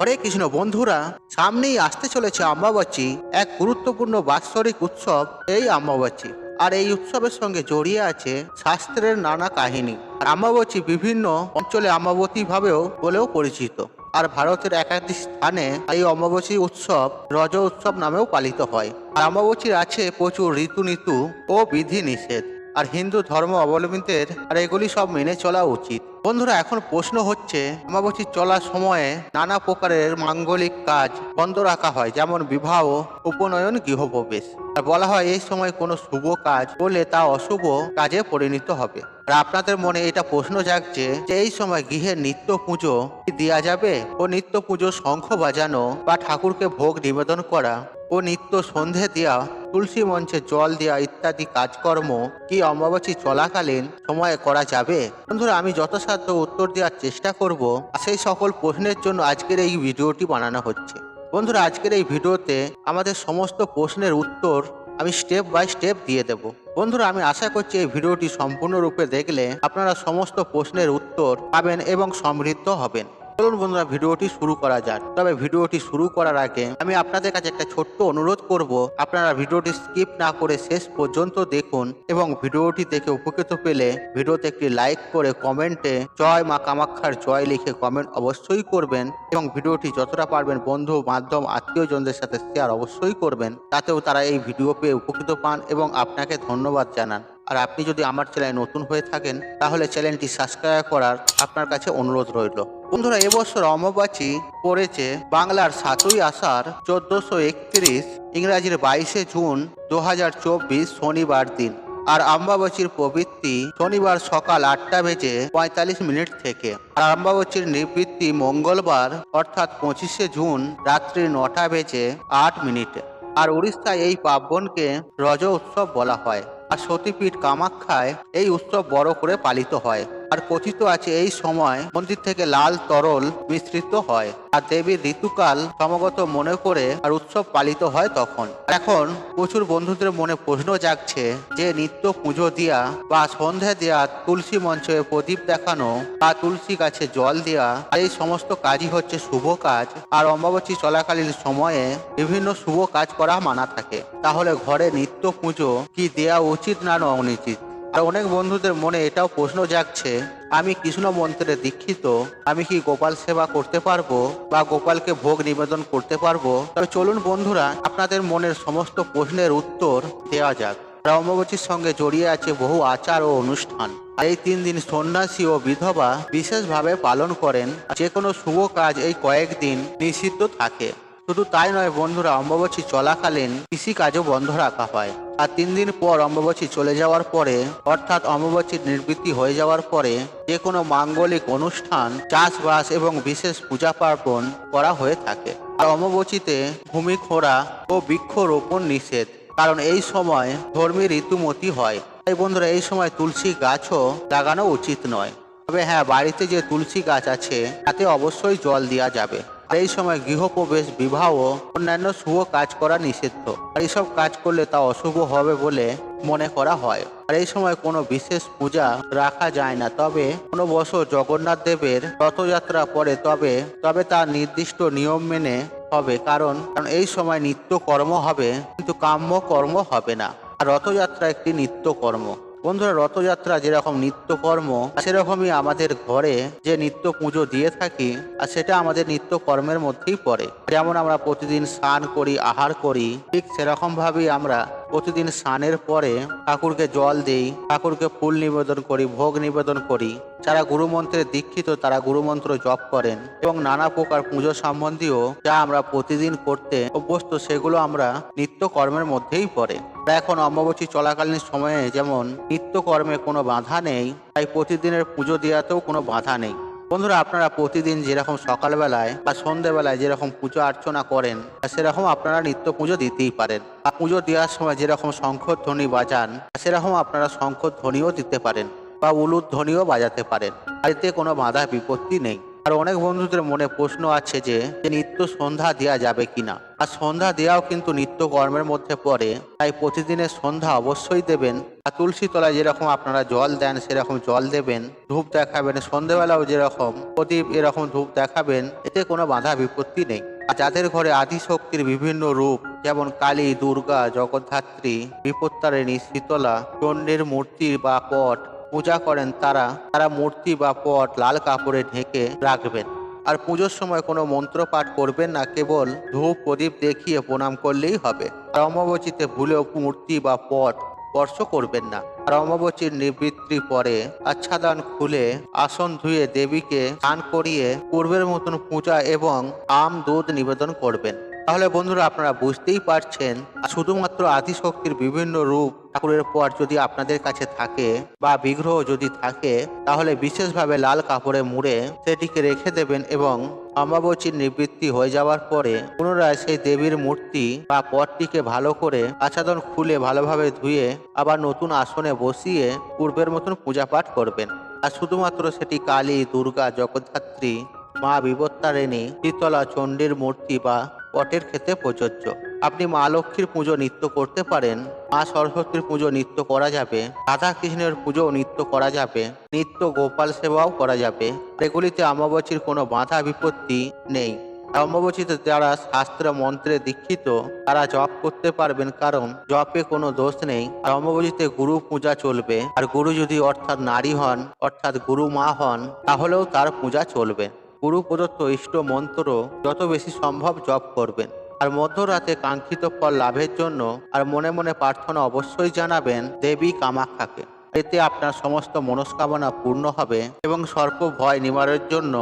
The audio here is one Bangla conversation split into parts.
হরে কৃষ্ণ বন্ধুরা, সামনেই আসতে চলেছে অম্বাবাচী, এক গুরুত্বপূর্ণ বাৎসরিক উৎসব, এই অম্বাবাচী। আর এই উৎসবের সঙ্গে জড়িয়ে আছে শাস্ত্রের নানা কাহিনী। আর অম্বাবাচী বিভিন্ন অঞ্চলে অম্বাবতী ভাবেও বলেও পরিচিত। আর ভারতের একাধিক স্থানে এই অমাবস্যী উৎসব রজ উৎসব নামেও পালিত হয়। আর অমাবস্যীর আছে প্রচুর ঋতু ঋতু ও বিধি নিষেধ আর হিন্দু ধর্ম অবলম্বীদের আর এগুলি সব মেনে চলা উচিত। বন্ধুরা, এখন প্রশ্ন হচ্ছে, অমাবস্যী চলার সময়ে নানা প্রকারের মাঙ্গলিক কাজ বন্ধ রাখা হয়, যেমন বিবাহ, উপনয়ন, গৃহপ্রবেশ। আর বলা হয়, এই সময় কোনো শুভ কাজ করলে তা অশুভ কাজে পরিণত হবে। আর আপনাদের মনে এটা প্রশ্ন জাগছে যে, এই সময় গৃহের নিত্য পুজো কি দেওয়া যাবে? ও নিত্য পুজো শঙ্খ বাজানো বা ঠাকুরকে ভোগ নিবেদন করা, ও নিত্য সন্ধে দেওয়া তুলসী মঞ্চে জল দেওয়া ইত্যাদি কাজকর্ম কি অমাবাসী চলাকালীন সময়ে করা যাবে? বন্ধুরা, আমি যথাসাধ্য উত্তর দেওয়ার চেষ্টা করব। সেই সকল প্রশ্নের জন্য আজকের এই ভিডিওটি বানানো হচ্ছে। বন্ধুরা, আজকের এই ভিডিওতে আমাদের সমস্ত প্রশ্নের উত্তর আমি স্টেপ বাই স্টেপ দিয়ে দেব। বন্ধুরা, আমি আশা করছি এই ভিডিওটি সম্পূর্ণরূপে দেখলে আপনারা সমস্ত প্রশ্নের উত্তর পাবেন এবং সমৃদ্ধ হবেন। চলুন বন্ধুরা, ভিডিওটি শুরু করা যাক। তবে ভিডিওটি শুরু করার আগে আমি আপনাদের কাছে একটা ছোট্ট অনুরোধ করব। আপনারা ভিডিওটি স্কিপ না করে শেষ পর্যন্ত দেখুন এবং ভিডিওটি দেখে উপকৃত পেলে ভিডিওতে একটি লাইক করে কমেন্টে জয় মা কামাক্ষার জয় লিখে কমেন্ট অবশ্যই করবেন এবং ভিডিওটি যতটা পারবেন বন্ধু, মাধ্যম, আত্মীয়জনদের সাথে শেয়ার অবশ্যই করবেন। তাতেও তারা এই ভিডিও পেয়ে উপকৃত পান এবং আপনাকে ধন্যবাদ জানান। আর আপনি যদি আমার চ্যানেলে নতুন হয়ে থাকেন, তাহলে চ্যানেলটি সাবস্ক্রাইব করার আপনার কাছে অনুরোধ রইল। বন্ধুরা, এবছর অমাবাচী পড়েছে বাংলার সাতই আষাঢ়, চোদ্দশো একত্রিশ, ইংরাজির বাইশে জুন দু হাজার চব্বিশ শনিবার দিন। আর আম্বাবাচীর প্রবৃত্তি শনিবার সকাল আটটা বেজে পঁয়তাল্লিশ মিনিট থেকে। আর আম্বাবাচীর নিবৃত্তি মঙ্গলবার, অর্থাৎ পঁচিশে জুন, রাত্রি নটা বেজে আট মিনিটে। আর উড়িষ্যায় এই পার্বণকে রজ উৎসব বলা হয়। সতীপীঠ কামাখ্যায় এই উৎসব বড় করে পালিত হয়। আর কথিত আছে এই সময় মন্দির থেকে লাল তরল মিশ্রিত হয়। আর দেবীর ঋতুকাল সমাগত মনে করে আর উৎসব পালিত হয় তখন। এখন প্রচুর বন্ধুদের মনে প্রশ্ন জাগছে যে নিত্য পুজো দিয়া বা সন্ধে দেয়া তুলসী মঞ্চে প্রদীপ দেখানো বা তুলসী গাছে জল দেওয়া আর এই সমস্ত কাজই হচ্ছে শুভ কাজ। আর অমাবস্যী চলাকালীন সময়ে বিভিন্ন শুভ কাজ করা মানা থাকে। তাহলে ঘরে নিত্য পুজো কি দেয়া উচিত না অনুচিত? আর অনেক বন্ধুদের মনে এটাও প্রশ্ন জাগছে, আমি কৃষ্ণ মন্ত্রে দীক্ষিত, আমি কি গোপাল সেবা করতে পারব বা গোপালকে ভোগ নিবেদন করতে পারব? তবে চলুন বন্ধুরা, আপনাদের মনের সমস্ত প্রশ্নের উত্তর দেওয়া যাক। অমাবস্যীর সঙ্গে জড়িয়ে আছে বহু আচার ও অনুষ্ঠান। এই তিন দিন সন্ন্যাসী ও বিধবা বিশেষভাবে পালন করেন। যে কোনো শুভ কাজ এই কয়েকদিন নিষিদ্ধ থাকে। শুধু তাই নয় বন্ধুরা, অম্বাবচী চলাকালীন কৃষি কাজও বন্ধ রাখা হয়। আর তিন দিন পর অম্বাবচী চলে যাওয়ার পরে, অর্থাৎ অম্বাবচীর নিবৃত্তি হয়ে যাওয়ার পরে যে কোনো মাঙ্গলিক অনুষ্ঠান, চাষবাস এবং বিশেষ পূজা পার্বণ করা হয়ে থাকে। আর অম্বাবচীতে ভূমি খোঁড়া ও বৃক্ষরোপণ নিষেধ, কারণ এই সময় ধর্মী ঋতুমতি হয়। তাই বন্ধুরা, এই সময় তুলসী গাছও লাগানো উচিত নয়। তবে হ্যাঁ বাড়িতে যে তুলসী গাছ আছে, তাতে অবশ্যই জল দেওয়া যাবে। এই সময় গৃহপ্রবেশ, বিবাহ, অন্যান্য শুভ কাজ করা নিষিদ্ধ। আর এইসব কাজ করলে তা অশুভ হবে বলে মনে করা হয়। আর এই সময় কোনো বিশেষ পূজা রাখা যায় না। তবে কোনো বছর জগন্নাথ দেবের রথযাত্রা পরে তবে তবে তার নির্দিষ্ট নিয়ম মেনে হবে। কারণ কারণ এই সময় নিত্য কর্ম হবে, কিন্তু কাম্য কর্ম হবে না। আর রথযাত্রা একটি নিত্য কর্ম বন্ধুরা, রথযাত্রা যেরকম নিত্যকর্ম সেরকমই আমাদের ঘরে যে নিত্য পুজো দিয়ে থাকি, আর সেটা আমাদের নিত্য কর্মের মধ্যেই পড়ে। যেমন আমরা প্রতিদিন স্নান করি, আহার করি, ঠিক সেরকমভাবেই আমরা প্রতিদিন স্নানের পরে ঠাকুরকে জল দেই, ঠাকুরকে ফুল নিবেদন করি, ভোগ নিবেদন করি। যারা গুরুমন্ত্রে দীক্ষিত, তারা গুরুমন্ত্র জপ করেন এবং নানা প্রকার পুজো সম্বন্ধীয় যা আমরা প্রতিদিন করতে অভ্যস্ত, সেগুলো আমরা নিত্য কর্মের মধ্যেই পড়ে। এখন অম্বাবচী চলাকালীন সময়ে যেমন নিত্য কর্মে কোনো বাধা নেই, তাই প্রতিদিনের পুজো দেওয়াতেও কোনো বাধা নেই। বন্ধুরা, আপনারা প্রতিদিন যেরকম সকালবেলায় বা সন্ধ্যেবেলায় যেরকম পুজো অর্চনা করেন সেরকম আপনারা নিত্য পুজো দিতেই পারেন। বা পুজো দেওয়ার সময় যেরকম শঙ্খধ্বনি বাজান সেরকম আপনারা শঙ্খধ্বনিও দিতে পারেন বা উলুর ধ্বনিও বাজাতে পারেন। এতে কোনো বাধা বিপত্তি নেই। আর অনেক বন্ধুদের মনে প্রশ্ন আছে যে নিত্য সন্ধ্যা দেওয়া যাবে কিনা? আর সন্ধ্যা দেওয়াও কিন্তু নিত্য কর্মের মধ্যে পড়ে, তাই প্রতিদিনের সন্ধ্যা অবশ্যই দেবেন। আর তুলসী তলায় যেরকম আপনারা জল দেন, সেরকম জল দেবেন। ধূপ দেখাবেন সন্ধ্যেবেলাও যেরকম প্রদীপ এরকম ধূপ দেখাবেন, এতে কোনো বাধা বিপত্তি নেই। আর যাদের ঘরে আদিশক্তির বিভিন্ন রূপ, যেমন কালী, দুর্গা, জগদ্ধাত্রী, বিপত্তারিণী, শীতলা চণ্ডীর মূর্তি বা পট পূজা করেন তারা তারা মূর্তি বা পট, লাল কাপড়ে ঢেকে রাখবেন। আর পুজোর সময় কোনো মন্ত্র পাঠ করবেন না, কেবল ধূপ প্রদীপ দেখিয়ে প্রণাম করলেই হবে। আর অমাবচিতে ভুলেও মূর্তি বা পট স্পর্শ করবেন না। আর অমাবচীর নিবৃত্তি পরে আচ্ছাদন খুলে আসন ধুয়ে দেবীকে স্নান করিয়ে পূর্বের মতন পূজা এবং আম দুধ নিবেদন করবেন। তাহলে বন্ধুরা আপনারা বুঝতেই পারছেন, শুধুমাত্র আদিশক্তির বিভিন্ন রূপ ঠাকুরের পর যদি আপনাদের কাছে থাকে বা বিগ্রহ যদি থাকে, তাহলে বিশেষভাবে লাল কাপড়ে মুড়ে সেটিকে রেখে দেবেন এবং অমাবচীর নিবৃত্তি হয়ে যাওয়ার পরে পুনরায় সেই দেবীর মূর্তি বা পটটিকে ভালো করে আচ্ছাদন খুলে ভালোভাবে ধুয়ে আবার নতুন আসনে বসিয়ে পূর্বের মতন পূজা পাঠ করবেন। আর শুধুমাত্র সেটি কালী, দুর্গা, জগদ্ধাত্রী, মা বিবত্তারিণী শীতলা চণ্ডীর মূর্তি বা পটের ক্ষেত্রে প্রযোজ্য। আপনি মা লক্ষ্মীর পুজো নৃত্য করতে পারেন, মা সরস্বতীর পুজো নৃত্য করা যাবে, রাধা কৃষ্ণের পুজো নৃত্য করা যাবে, নিত্য গোপাল সেবাও করা যাবে। এগুলিতে অমাবচীর কোনো বাধা বিপত্তি নেই। অমাবচীতে যারা শাস্ত্র মন্ত্রে দীক্ষিত, তারা জপ করতে পারবেন, কারণ জপে কোনো দোষ নেই। আর অমাবচীতে গুরু পূজা চলবে। আর গুরু যদি অর্থাৎ নারী হন, অর্থাৎ গুরু মা হন, তাহলেও তার পূজা চলবে। গুরু প্রদত্ত ইষ্ট মন্ত্র যত বেশি সম্ভব জপ করবেন। আর মধ্যরাতে কাঙ্ক্ষিত ফল লাভের জন্য আর মনে মনে প্রার্থনা অবশ্যই জানাবেন দেবী কামাখ্যাকে এতে আপনার সমস্ত মনস্কামনা পূর্ণ হবে এবং সর্প ভয় নিবারের জন্য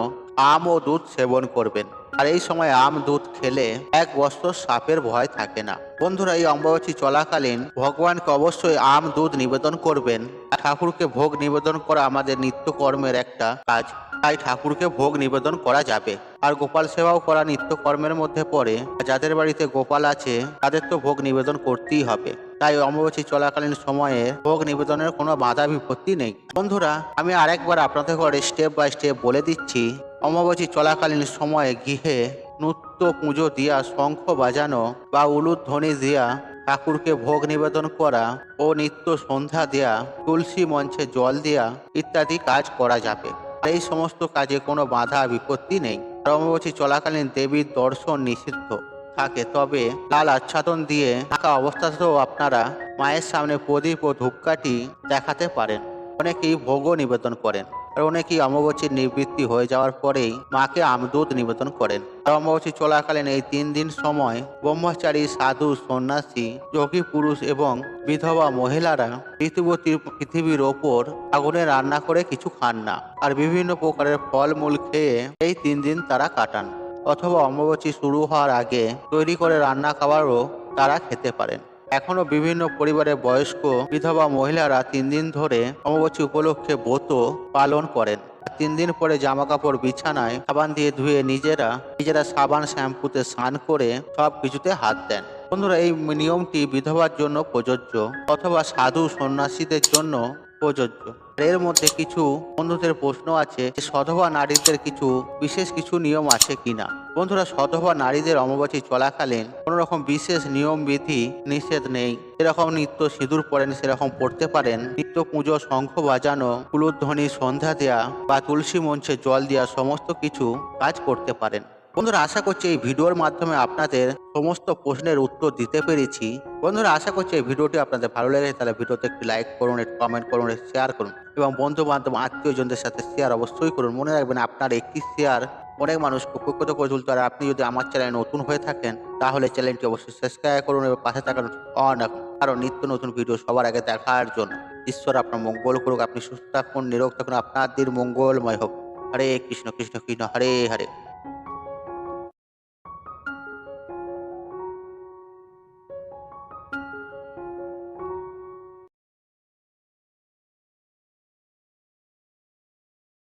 আম ও দুধ সেবন করবেন। আর এই সময় আম দুধ খেলে এক বছর সাপের ভয় থাকে না। বন্ধুরা, এই অম্বাবাচী চলাকালীন ভগবানকে অবশ্যই আম দুধ নিবেদন করবেন। ঠাকুরকে ভোগ নিবেদন করা আমাদের নিত্য কর্মের একটা কাজ। তাই ঠাকুরকে ভোগ নিবেদন করা যাবে। আর গোপাল সেবাও করা নিত্য কর্মের মধ্যে পড়ে। যাদের বাড়িতে গোপাল আছে, তাদের তো ভোগ নিবেদন করতেই হবে। তাই অমাবস্যী চলাকালীন সময়ে ভোগ নিবেদনের কোনো বাধা বিপত্তি নেই। বন্ধুরা, আমি আরেকবার আপনাদের ঘরে স্টেপ বাই স্টেপ বলে দিচ্ছি। অমাবস্যী চলাকালীন সময়ে গৃহে নৃত্য পুজো দিয়া, শঙ্খ বাজানো বা উলুদ ধ্বনি দিয়া ঠাকুরকে ভোগ নিবেদন করা ও নিত্য সন্ধ্যা দেয়া তুলসী মঞ্চে জল দেয়া ইত্যাদি কাজ করা যাবে। এই সমস্ত কাজে কোনো বাধা, বিপত্তি নেই। আর চলাকালীন দেবীর দর্শন নিষিদ্ধ থাকে, তবে লাল আচ্ছাদন দিয়ে থাকা অবস্থাতেও আপনারা মায়ের সামনে প্রদীপ ও ধূপকাঠি দেখাতে পারেন। অনেকেই ভোগও নিবেদন করেন। আর অনেকেই অমাবস্যীর নিবৃত্তি হয়ে যাওয়ার পরেই মাকে আমদুধ নিবেদন করেন। আর অমাবস্যী চলাকালীন এই তিন দিন সময় ব্রহ্মচারী, সাধু, সন্ন্যাসী, যোগী পুরুষ এবং বিধবা মহিলারা ঋতুবতীর পৃথিবীর ওপর আগুনে রান্না করে কিছু খান না আর বিভিন্ন প্রকারের ফলমূল খেয়ে এই তিন দিন তারা কাটান। অথবা অমাবস্যী শুরু হওয়ার আগে তৈরি করে রান্না খাবারও তারা খেতে পারেন। এখনও বিভিন্ন পরিবারের বয়স্ক বিধবা মহিলারা তিন দিন ধরে অমাবস্যী উপলক্ষে ব্রত পালন করেন। তিন দিন পরে জামা কাপড় বিছানায় সাবান দিয়ে ধুয়ে নিজেরা নিজেরা সাবান, শ্যাম্পুতে স্নান করে সব কিছুতে হাত দেন। বন্ধুরা, এই নিয়মটি বিধবার জন্য প্রযোজ্য অথবা সাধু সন্ন্যাসীদের জন্য প্রযোজ্য। এর মধ্যে কিছু বন্ধুদের প্রশ্ন আছে যে সধবা নারীদের কিছু বিশেষ কিছু নিয়ম আছে কিনা? বন্ধুরা, সধবা নারীদের অমাবাসী চলাকালীন কোনো রকম বিশেষ নিয়ম, বিধি, নিষেধ নেই। যেরকম নিত্য সিঁদুর পরেন, সেরকম পড়তে পারেন। নিত্য পুজো, শঙ্খ বাজানো, কুলুধ্বনি, সন্ধ্যা দেয়া বা তুলসী মঞ্চে জল দেওয়া সমস্ত কিছু কাজ করতে পারেন। বন্ধুরা, আশা করছি এই ভিডিওর মাধ্যমে আপনাদের সমস্ত প্রশ্নের উত্তর দিতে পেরেছি। বন্ধুরা, আশা করছি এই ভিডিওটি আপনাদের ভালো লেগেছে। তাহলে ভিডিওতে একটি লাইক করুন কমেন্ট করুন শেয়ার করুন এবং বন্ধু বান্ধব আত্মীয়জনদের সাথে শেয়ার অবশ্যই করুন। মনে রাখবেন, আপনার একটি শেয়ার অনেক মানুষ উপকৃত করে তুলতে আর আপনি যদি আমার চ্যানেলে নতুন হয়ে থাকেন, তাহলে চ্যানেলটি অবশ্যই সাবস্ক্রাইব করুন এবং পাশে থাকার অন রাখুন। কারণ নিত্য নতুন ভিডিও সবার আগে দেখার জন্য ঈশ্বর আপনার মঙ্গল করুক, আপনি সুস্থ থাকুন, নিরোগ থাকুন আপনার দিন মঙ্গলময় হোক। হরে কৃষ্ণ কৃষ্ণ কৃষ্ণ, হরে হরে।